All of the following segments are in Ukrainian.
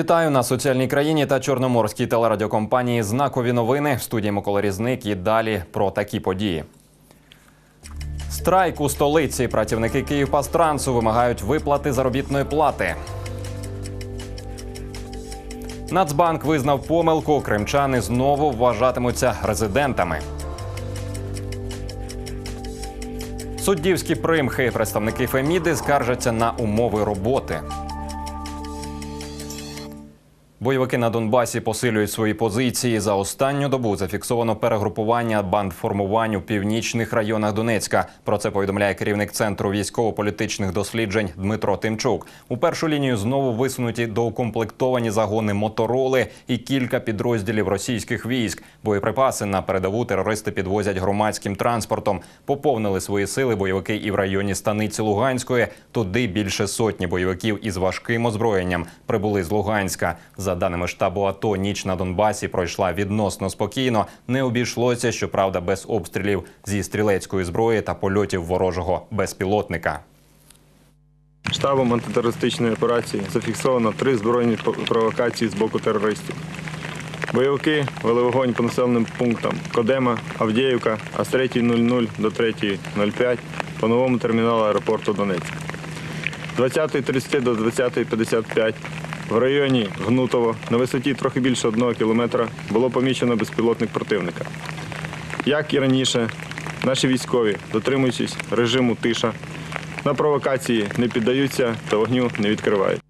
Вітаю на соціальній країні та чорноморській телерадіокомпанії Знакові новини в студії Микола Різник і далі про такі події. Страйк у столиці. Працівники Київпастрансу вимагають виплати заробітної плати. Нацбанк визнав помилку. Кримчани знову вважатимуться резидентами. Суддівські примхи. Представники Феміди скаржаться на умови роботи. Бойовики на Донбасі посилюють свої позиції. За останню добу зафіксовано перегрупування бандформувань у північних районах Донецька. Про це повідомляє керівник центру військово-політичних досліджень Дмитро Тимчук. У першу лінію знову висунуті доукомплектовані загони мотороли і кілька підрозділів російських військ. Боєприпаси на передову терористи підвозять громадським транспортом. Поповнили свої сили бойовики і в районі станиці Луганської. Туди більше сотні бойовиків із важким озброєнням прибули з Луганська. За даними штабу АТО, ніч на Донбасі пройшла відносно спокійно. Не обійшлося, щоправда, без обстрілів зі стрілецької зброї та польотів ворожого безпілотника. Штабом антитерористичної операції зафіксовано три збройні провокації з боку терористів. Бойовики вели вогонь по населеним пунктам Кодема, Авдіївка, а з 3.00 до 3.05 по новому терміналу аеропорту Донецьк. З 20.30 до 20.55 в районі Гнутово на висоті трохи більше одного кілометра було помічено безпілотник противника. Як і раніше, наші військові, дотримуючись режиму тиша, на провокації не піддаються та вогню не відкривають.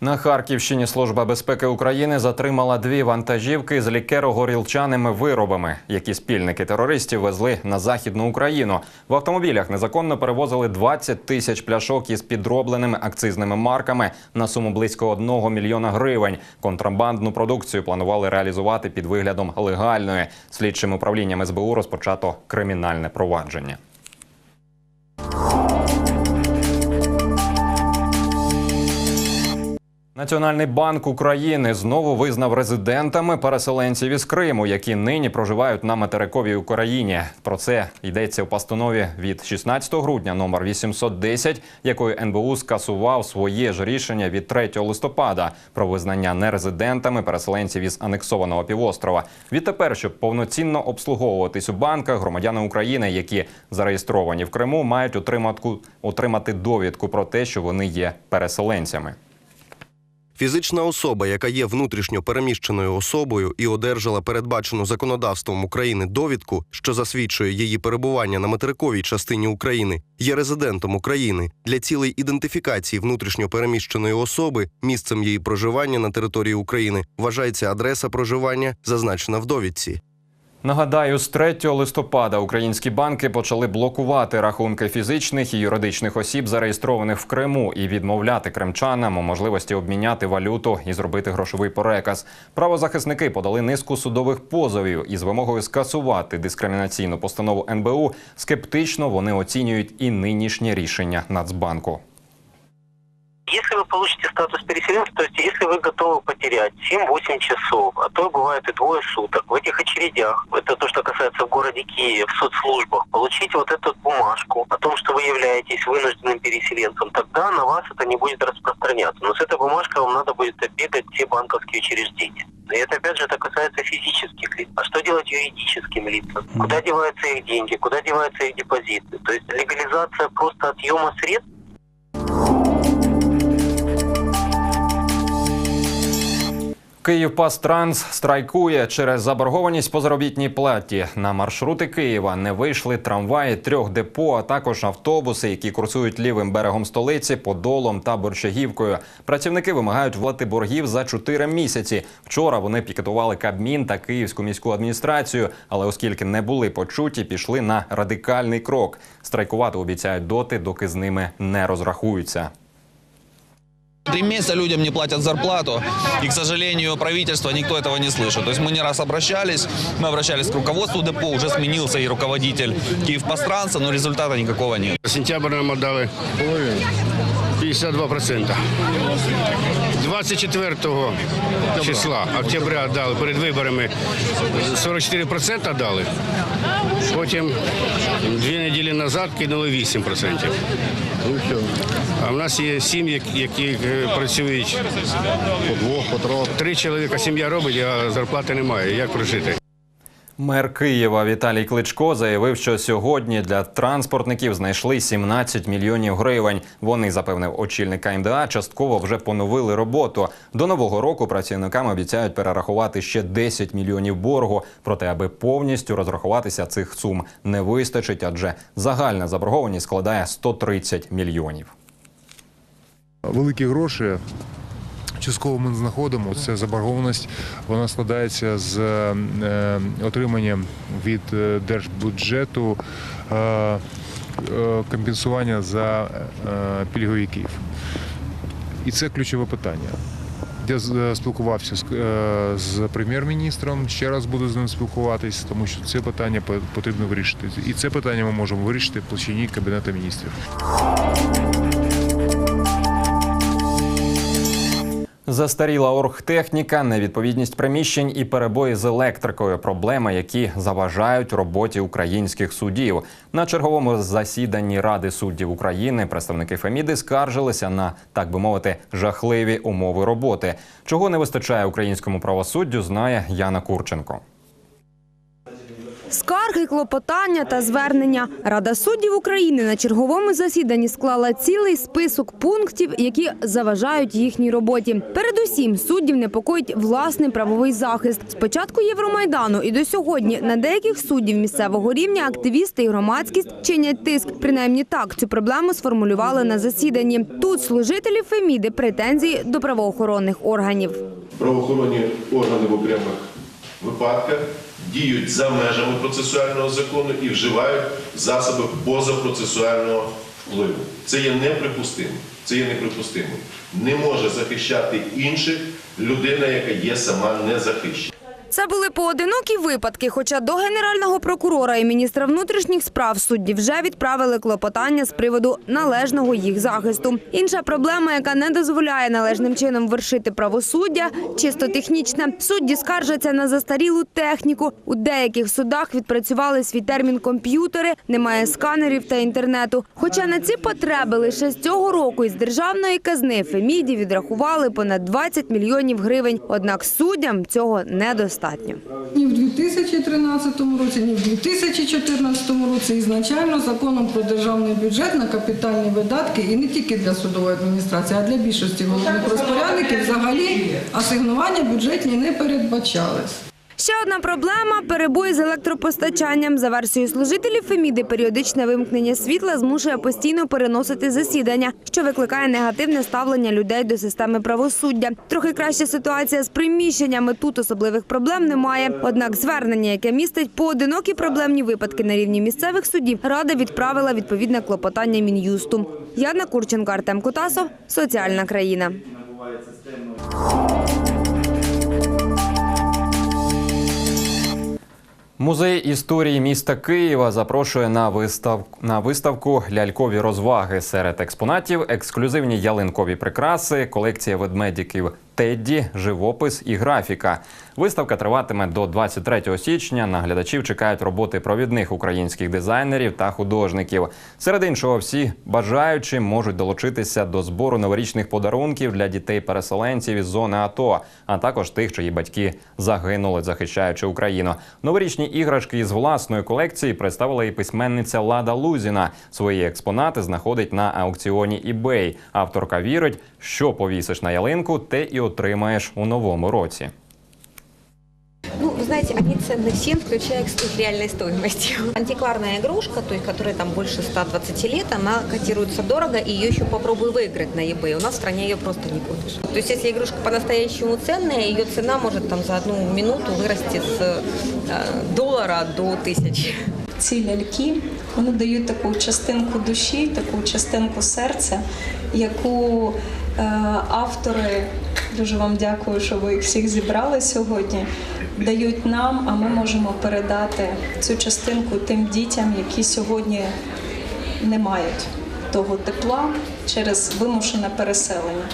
На Харківщині служба безпеки України затримала дві вантажівки з лікеро-горілчаними виробами, які спільники терористів везли на західну Україну. В автомобілях незаконно перевозили 20 тисяч пляшок із підробленими акцизними марками на суму близько 1 мільйона гривень. Контрабандну продукцію планували реалізувати під виглядом легальної. Слідчим управлінням СБУ розпочато кримінальне провадження. Національний банк України знову визнав резидентами переселенців із Криму, які нині проживають на материковій Україні. Про це йдеться у постанові від 16 грудня, номер 810, якою НБУ скасував своє ж рішення від 3 листопада про визнання нерезидентами переселенців із анексованого півострова. Відтепер, щоб повноцінно обслуговуватись у банках, громадяни України, які зареєстровані в Криму, мають отримати, довідку про те, що вони є переселенцями. Фізична особа, яка є внутрішньо переміщеною особою і одержала передбачену законодавством України довідку, що засвідчує її перебування на материковій частині України, є резидентом України для цілей ідентифікації внутрішньо переміщеної особи, місцем її проживання на території України вважається адреса проживання, зазначена в довідці. Нагадаю, з 3 листопада українські банки почали блокувати рахунки фізичних і юридичних осіб, зареєстрованих в Криму, і відмовляти кримчанам у можливості обміняти валюту і зробити грошовий переказ. Правозахисники подали низку судових позовів із вимогою скасувати дискримінаційну постанову НБУ. Скептично вони оцінюють і нинішнє рішення Нацбанку. Если вы получите статус переселенца, то есть если вы готовы потерять 7-8 часов, а то бывает и двое суток в этих очередях, это то, что касается в городе Киев, в соцслужбах, получить вот эту бумажку о том, что вы являетесь вынужденным переселенцем, тогда на вас это не будет распространяться. Но с этой бумажкой вам надо будет оббегать все банковские учреждения. И это, опять же, это касается физических лиц. А что делать юридическим лицам? Куда деваются их деньги? Куда деваются их депозиты? То есть легализация просто отъема средств Київпастранс страйкує через заборгованість по заробітній платі. На маршрути Києва не вийшли трамваї трьох депо, а також автобуси, які курсують лівим берегом столиці, Подолом та Борщагівкою. Працівники вимагають вплати боргів за чотири місяці. Вчора вони пікетували Кабмін та Київську міську адміністрацію, але оскільки не були почуті, пішли на радикальний крок. Страйкувати обіцяють доти, доки з ними не розрахуються. Три месяца людям не платят зарплату, и, к сожалению, правительство никто этого не слышит. То есть мы не раз обращались, мы обращались к руководству депо, уже сменился и руководитель Киевпостранца, но результата никакого нет. Сентябрь нам отдали половину. 52%. 24 числа октября дали перед виборами 44% дали. Потім дві неділі назад кинули 8%. А в нас є сім'ї, які е, працюють по двох, по трьох. Три чоловіка сім'я робить, а зарплати немає. Як прожити? Мер Києва Віталій Кличко заявив, що сьогодні для транспортників знайшли 17 мільйонів гривень. Вони, запевнив очільник КМДА, частково вже поновили роботу. До нового року працівникам обіцяють перерахувати ще 10 мільйонів боргу. Проте, аби повністю розрахуватися цих сум не вистачить, адже загальна заборгованість складає 130 мільйонів. великі гроші. Частково ми знаходимо це заборгованість. Вона складається з е, отриманням від е, держбюджету е, компенсування за пільговиків. І це ключове питання. Я спілкувався з, прем'єр-міністром. Ще раз буду з ним спілкуватись, тому що це питання по- потрібно вирішити. І це питання ми можемо вирішити в площині кабінету міністрів. Застаріла оргтехніка, невідповідність приміщень і перебої з електрикою проблеми, які заважають роботі українських судів. На черговому засіданні Ради суддів України представники Феміди скаржилися на так би мовити жахливі умови роботи. Чого не вистачає українському правосуддю, знає Яна Курченко. Скарги, клопотання та звернення. Рада суддів України на черговому засіданні склала цілий список пунктів, які заважають їхній роботі. Передусім, суддів непокоїть власний правовий захист. З початку Євромайдану і до сьогодні на деяких суддів місцевого рівня активісти і громадськість чинять тиск. Принаймні так цю проблему сформулювали на засіданні. Тут служителі Феміди претензії до правоохоронних органів. правоохоронні органи в окремих випадках діють за межами процесуального закону і вживають засоби позапроцесуального впливу. Це є неприпустимо. Це є неприпустимо. Не може захищати інших людина, яка є сама незахищена. Це були поодинокі випадки. Хоча до генерального прокурора і міністра внутрішніх справ судді вже відправили клопотання з приводу належного їх захисту. Інша проблема, яка не дозволяє належним чином вершити правосуддя, чисто технічна. Судді скаржаться на застарілу техніку. У деяких судах відпрацювали свій термін комп'ютери, немає сканерів та інтернету. Хоча на ці потреби лише з цього року із державної казни Феміді відрахували понад 20 мільйонів гривень. Однак суддям цього недостатньо. Ні в 2013 році, ні в 2014 році. Ізначально законом про державний бюджет на капітальні видатки і не тільки для судової адміністрації, а для більшості головних розпорядників взагалі асигнування бюджетні не передбачались. Ще одна проблема перебої з електропостачанням. За версією служителів Феміди, періодичне вимкнення світла змушує постійно переносити засідання, що викликає негативне ставлення людей до системи правосуддя. Трохи краща ситуація з приміщеннями. Тут особливих проблем немає. Однак звернення, яке містить поодинокі проблемні випадки на рівні місцевих судів, рада відправила відповідне клопотання мін'юсту. Яна Курченко, Артем Кутасов, соціальна країна. Музей історії міста Києва запрошує на виставку на виставку лялькові розваги серед експонатів, ексклюзивні ялинкові прикраси, колекція ведмедиків Тедді, живопис і графіка. Виставка триватиме до 23 січня. На глядачів чекають роботи провідних українських дизайнерів та художників. Серед іншого, всі бажаючі можуть долучитися до збору новорічних подарунків для дітей-переселенців із зони АТО, а також тих, чиї батьки загинули, захищаючи Україну. Новорічні іграшки із власної колекції представила і письменниця Лада Лузіна. Свої експонати знаходить на аукціоні eBay. Авторка вірить, що повісиш на ялинку, те і отримаєш у новому році. Ну, вы знаете, они ценны всем, включая их реальной стоимостью. Антикварная игрушка, то есть, которой там больше 120 лет, она котируется дорого, и ее еще попробуй выиграть на eBay. У нас в стране ее просто не купишь. То есть, если игрушка по-настоящему ценная, ее цена может там за одну минуту вырасти с э, доллара до тысячи. Ці ляльки вони дають таку частинку душі, таку частинку серця, яку е, автори дуже вам дякую, що ви їх всіх зібрали сьогодні. Дають нам, а ми можемо передати цю частинку тим дітям, які сьогодні не мають того тепла через вимушене переселення.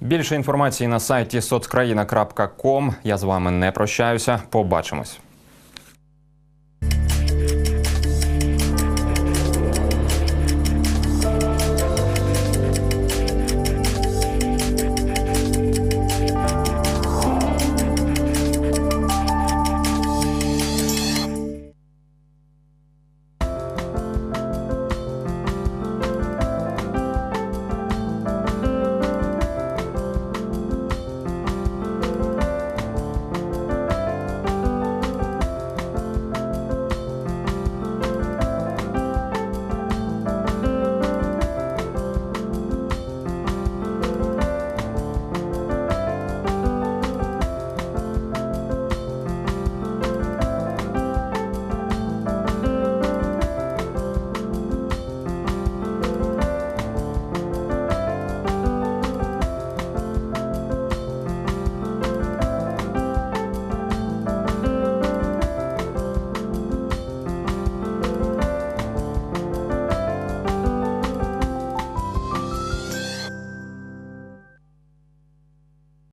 Більше інформації на сайті соцкраїна.ком. Я з вами не прощаюся. Побачимось.